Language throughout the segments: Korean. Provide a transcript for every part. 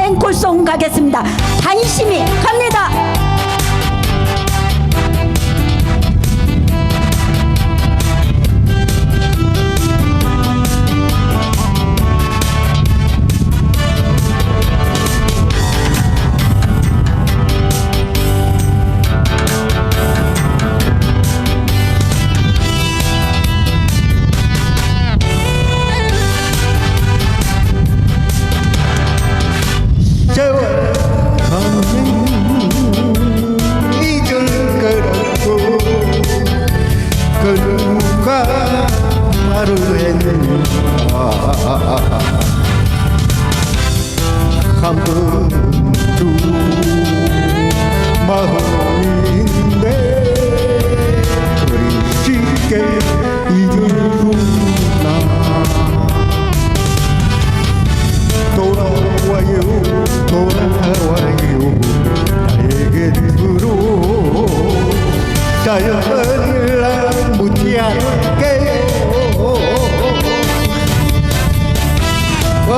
앵콜송 가겠습니다. 관심이 갑니다.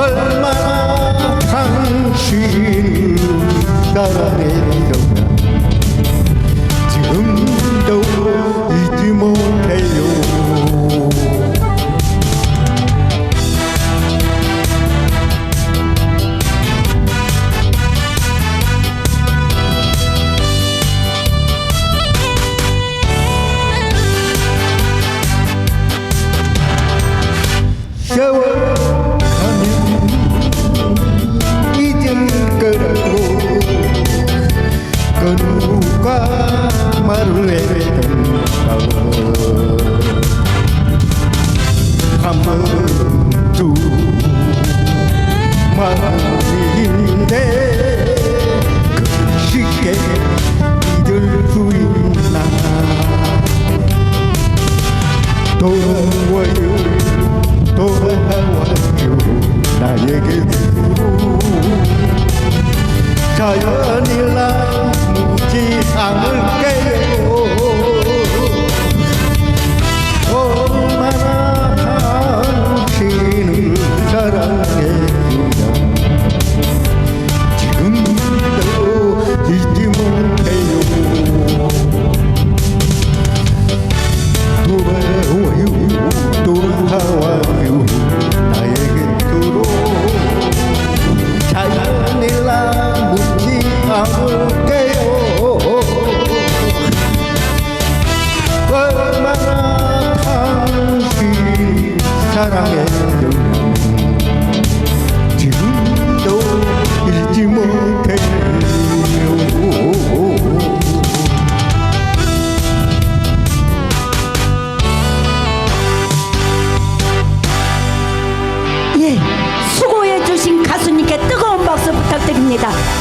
얼마나 당신을 사랑했던 말인데 그 쉽게 잊을 수 있나 돌아와요 돌아와요 나에게 자연 사랑했구나 지금도 잊지 못해요. 돌아와요. 돌아와요. 나에게 들어. 자연이라 묻지 않을게요. 얼마나 당신 사랑했 Chao.